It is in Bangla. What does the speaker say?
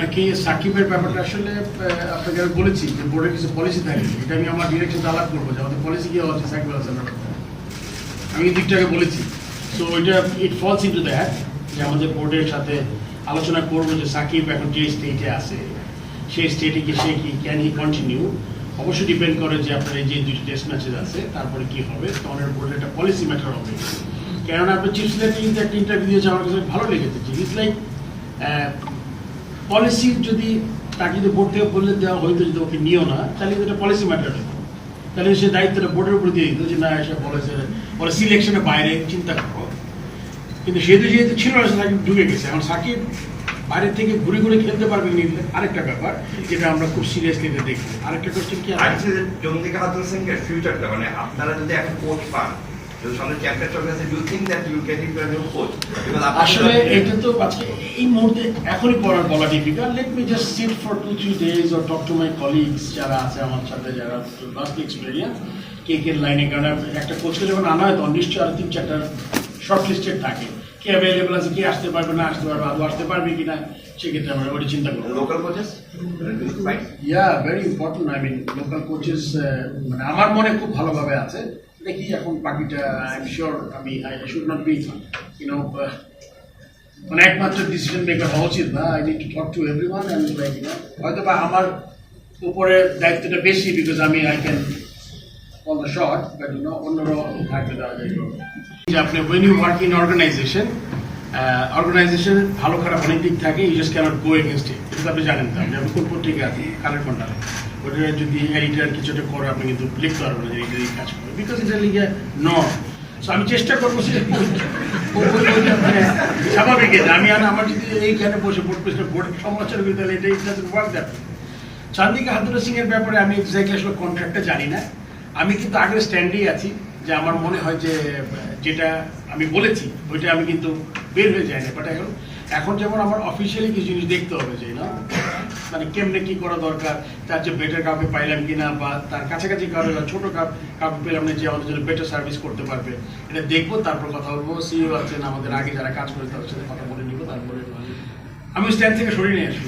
আপনাকে সাকিবের ব্যাপারটা আসলে আপনাকে আমি বলেছি যে বোর্ডের কিছু পলিসি থাকে। এটা আমি আমার ডিরেকশন আলাপ করব, যে আমাদের পলিসি কি উচিত সাকিব ব্যাপারে। আমি এই দিকটাকে বলেছি। সো এটা ইট ফলস ইন্টু দ্যাট যে আমাদের বোর্ডের সাথে আলোচনা করব যে সাকিব এখন যে স্টেটে আছে, সেই স্টেটে কি সে কি ক্যান হি কন্টিনিউ অবশ্যই ডিপেন্ড করে যে আপনার এই যে দুটি টেস্ট ম্যাচেস আছে, তারপরে কি হবে। তখন বোর্ডের একটা পলিসি ম্যাটার হবে। কেননা চিফ সিলেক্টর কিন্তু একটা ইন্টারভিউ দিয়েছে, আমার কাছে ভালো লেগেছে। ইটস লাইক পলিসি যদি তাকে যদি বোর্ড থেকে বললে দেওয়া হয়তো যদি ওকে নিও না তাহলে এটা পলিসি ম্যাটার হতো তাহলে সে দায়িত্বটা বোর্ডের উপর দিয়ে দিত যে না এসে বলেছে বলে সিলেকশনের বাইরে চিন্তা করো। কিন্তু সেহেতু যেহেতু ছিল না সাকিব ঢুকে গেছে। এখন সাকিব বাইরে থেকে ঘুরে ঘুরে খেলতে পারবে কি না, আরেকটা ব্যাপার যেটা আমরা খুব সিরিয়াসলি দেখব আরেকটা কোশ্চেন কি আছে? চন্দ্রিকা হাতুর সিং এর ফিউচারটা মানে আপনারা যদি এখন কোচ পান আসলে এটা তো আজকে এই মুহূর্তে এখনই পড়ার বলা difficult let me just sit for two three days or talk to my colleagues যারা আছে আমার সাথে যারা লাস্ট এক্সপিরিয়েন্স কে কে লাইনে কারণ একটা কোচকে যখন আনা হয় তখন নিশ্চয়ই আরও তিন চারটা শর্ট লিস্টেড থাকে। কে অ্যাভেলেবল আছে কে আসতে পারবে না আসতে পারবে আদৌ আসতে পারবে কিনা সেক্ষেত্রে আমরা ওটা চিন্তা করব। Local coaches ya very important I mean local coaches মানে আমার মনে খুব ভালোভাবে আছে। দেখি এখন আই এম শিওর আমি আই শুড নট বি মানে একমাত্র ডিসিশন মেকার হওয়া উচিত না। I need to talk to everyone and like হয়তো বা আমার উপরে দায়িত্বটা বেশি বিকজ আমি I can on the short but you know অন্যরাও থাকবে দেওয়া যায়। আপনি when you work in organisation ভালো খারাপ অনেক দিক থাকে you just can't go against it আপনি জানেন তো আপনি কোন পত্রিকা আছেন কালের কন্টারে ওটা যদি এডিটার করে আপনি কিন্তু লিখতে পারবেন না যে এই কাজ করবে। বিকজ সো আমি চেষ্টা করব মানে স্বাভাবিক এটা। আমি আর আমার যদি এইখানে বসে বোর্ড পেস্টে বোর্ডের সমালোচনা করি তাহলে এটা it doesn't work that Chandika Hathurusingha এর ব্যাপারে আমি এক্স্যাক্টলি আসলে কন্ট্রাক্টটা জানি না। আমি কিন্তু আগের স্ট্যান্ডেই আছি যে আমার মনে হয় যে যেটা আমি বলেছি ওইটা আমি কিন্তু বের হয়ে যাই না। বাট এখন এখন যেমন আমার অফিসিয়ালি কিছু জিনিস দেখতে হবে যে না? মানে কেমনে কি করা দরকার, তার যে বেটার কাপে পাইলাম কিনা, বা তার কাছাকাছি কাপে বা ছোট কাপ কাপে পেলাম না যে আমাদের জন্য বেটার সার্ভিস করতে পারবে। এটা দেখব, তারপর কথা বলব। সিও আছেন, আমাদের আগে যারা কাজ করে তাদের সাথে কথা বলে নিবো, তারপরে আমি স্ট্যান্ড থেকে সরিয়ে নিয়ে আসব।